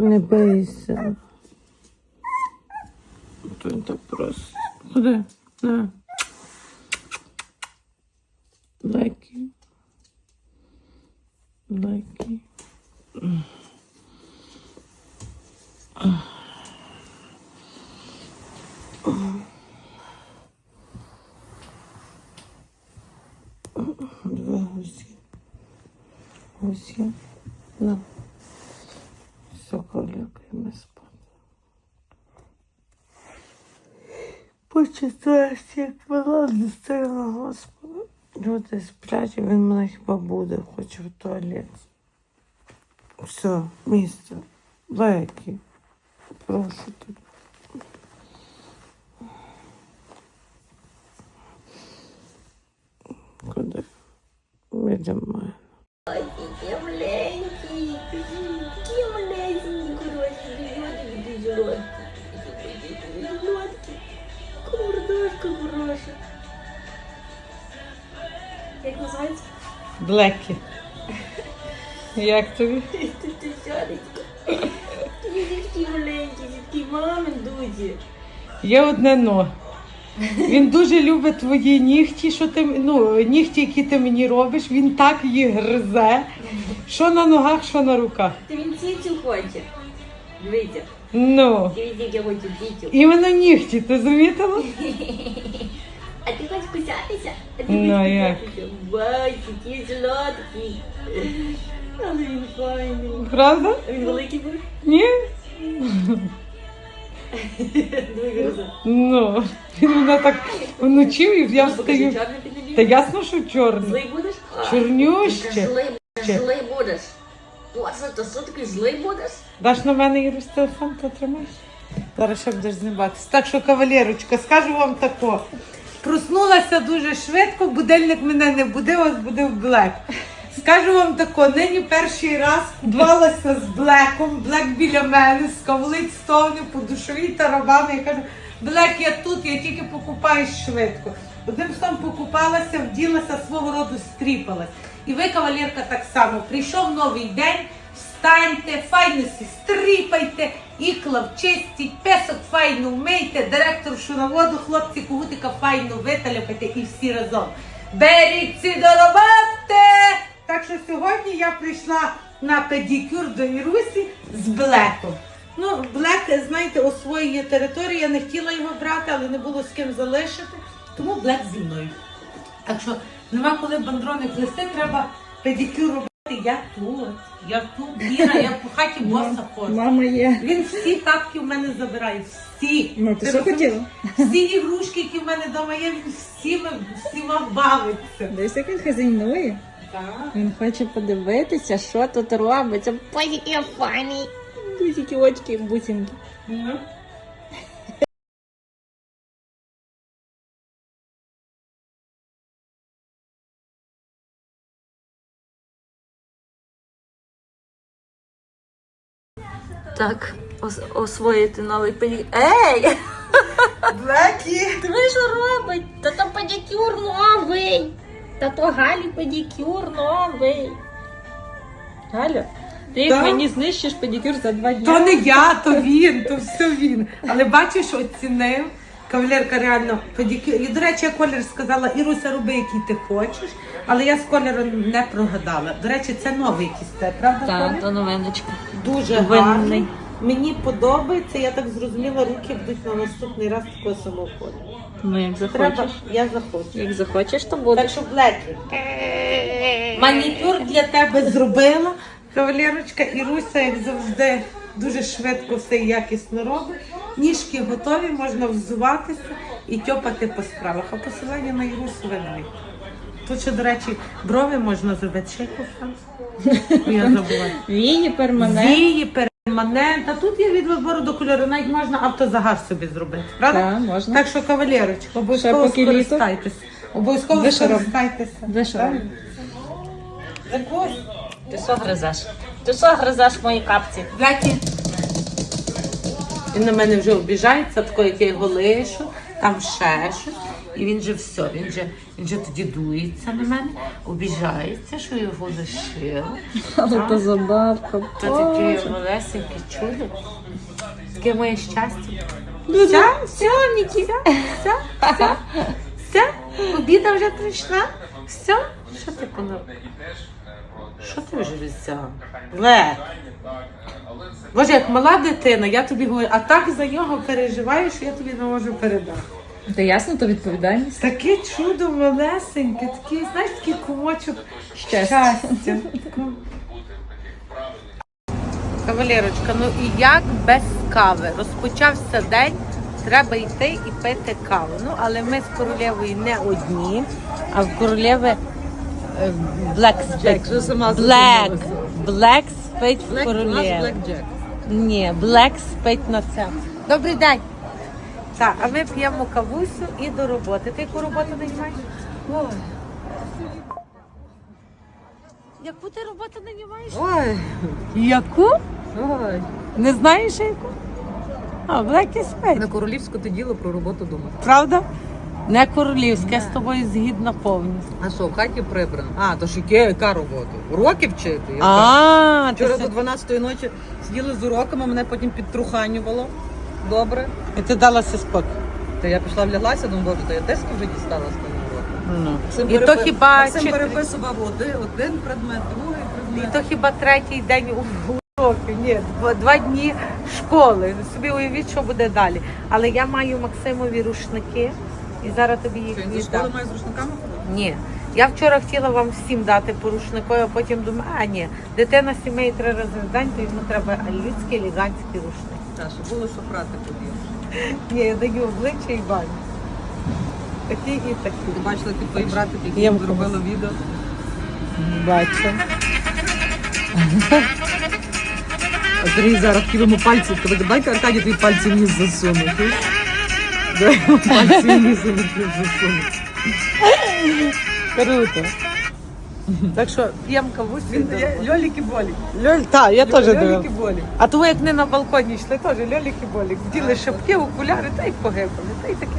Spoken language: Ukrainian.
Не бийся. Він так просто. Ходи. На. Лайки. Лайки. Два гусі. Гусі. На. Все, колякаємо спати. Почитаєш, як вона зустріла Господа. Люди сплять, він мене хіба буде, хоче в туалет. Все, місце. Лайки. Прошу тебе. Куди? Відемо хороша. Як називається? Блекі. Як тобі? Ти сядечка. Ти такий маленький, такий мамин дузі. Є одне но. Він дуже любить твої нігті, що ти ну, нігті, які ти мені робиш, він так їх гризе. Що на ногах, що на руках. Ти він цицю хоче. Дивіться, Ну. дивіться, я хочу. Іменно нігті, ти замітила? Кусатися? Ну, як? Вай, такий золотий. Але він файний. Правда? Він великий був? Ні? Ну. Він мене так вночив і я Покажи, встаю. Та ясно, що чорний. Злий будеш? Ти Злий злий будеш. Боже, то що такий злий будеш? Даш на мене Ірус телефон, потримаєш? Зараз ще будеш зніматися. Так що, кавалерочка, скажу вам тако. Проснулася дуже швидко, будильник мене не будив, а збудив Блек. Скажу вам тако, нині перший раз кудвалася з Блеком, Блек біля мене, скавлить стовню по душовій тарабану. Я кажу, Блек, я тут, я тільки покупаюсь швидко. Одним словом покупалася, вділася, свого роду стріпалась. І ви, кавалерка, так само. Прийшов новий день, встаньте, файно сі стріпайте, ікла вчистіть, песок файно вмийте, директоршу на воду, хлопці когутика файно виталяпайте і всі разом. Беріться до роботи! Так що сьогодні я прийшла на педикюр до Ірусі з Блеком. Ну, Блек, знаєте, освоює територію, я не хотіла його брати, але не було з ким залишити, тому Блек зі мною. Так що нема коли бандрони плести, треба педикюр робити. Я тут, я тут, Віра, я по хаті боса ходжу. Мама є. Він всі тапки в мене забирає, всі. Ну, ти що розумієш? хотіла? Всі ігрушки, які в мене вдома є, він всіма, всіма бавиться. Дивись, як він хазяйнує. Так. Він хоче подивитися, що тут робиться. Ой, який файний. Бусики, очки, бусинки. Ну. Так, ос- освоїти новий педикюр. Ей! Блекі! Диви, що робить? Та то педикюр новий. Та то Галі педикюр новий. Галя, ти да? мені знищиш педикюр за два дні. То не я, то він, то все він. Але бачиш, оцінив. Кавалерка реально педикюр. І, до речі, я колір сказала, Іруся, роби, який ти хочеш, але я з кольором не прогадала. До речі, це новий якийсь, правда? Так, то новиночка. Дуже Винний. гарний. Мені подобається, я так зрозуміла, руки будуть на наступний раз такого самого кольору. Ну, як Треба, я захочу. Як захочеш, то буде. Так що блекі. Манікюр для тебе зробила. Кавалерочка Іруся, як завжди, дуже швидко все якісно робить. Ніжки готові, можна взуватися і тьопати по справах. А посилання на Ірусу ви. Тут ще, до речі, брови можна зробити. Там. Я забула. Вії перманент. Вії, перманент. А тут є від вибору до кольору, навіть можна автозагар собі зробити. Правда? Так, можна. Так що, кавалерочка, обов'язково поки літо. скористайтеся. Обов'язково скористайтеся. Ви що? Ти що гризеш? Ти що гризеш мої капці? Блякі. Він на мене вже обіжається, тако, як я його лишу, там ще щось. І він же все, він же, він же тоді дується на мене, обіжається, що я його лишила. Але то забавка. Це таке малесеньке чудо. Таке моє щастя. Все, все, Нікі, все, все, все, обіда вже прийшла. Все, що ти коно? Що ти вже взяв? Ле. Боже, як мала дитина, я тобі говорю, а так за нього переживаю, що я тобі не можу передати. Та ясно, то відповідальність. Таке чудо малесеньке, такий, знаєш, такий кумочок Щастя. щастя. Кавалерочка, ну і як без кави? Розпочався день, треба йти і пити каву. Ну, але ми з королевою не одні, а в Black сама Black. Black спить в Jack. Ні, Блек спить на це. Добрий день. Так, а ми п'ємо кавусю і до роботи. Ти яку роботу не маєш? Яку ти роботу не маєш? Ой, Яку? ой. Не знаєш яку? А, Блек і спить. На королівську ти діло про роботу дома. Правда? Не королівське, я з тобою згідна повністю. А що, в хаті прибрано? А, то ж яке, яка робота? Уроки вчити? Яка? А, ти, Вчора до 12-ї ночі сиділи з уроками, мене потім підтруханювало. Добре. і ти далася спокій. Та я пішла вляглася, думаю, боже, то я дески вже дістала з того уроку. Ну. І то хіба Максим переписував один, один предмет, другий І предмет. то хіба третій день у- уроків, ні, два, два дні школи. Собі уявіть, що буде далі. Але я маю Максимові рушники і зараз тобі їх Що, він віддам. школи має з рушниками ходити? Ні. Я вчора хотіла вам всім дати по рушнику, а потім думаю, а ні, дитина сімей три рази в день, то йому треба людський елегантський рушник. Так, щоб було, що прати подів. Ні, я даю обличчя і баню. Такі і такі. Ти бачила, як твої брати, які Ємко. зробили відео. Бачу. А Сергій зараз хотів йому пальці, сказати, дай-ка Аркадій твої пальці в ніс засуне. Дай пальці. Круто. Так що п'ємо роботи. льоліки болі. Льоль, так, я теж Льоліки болік. болі. А ви як не на балконі йшли, теж льоліки болік. Вділи шапки, окуляри та й погибли, Та й таке.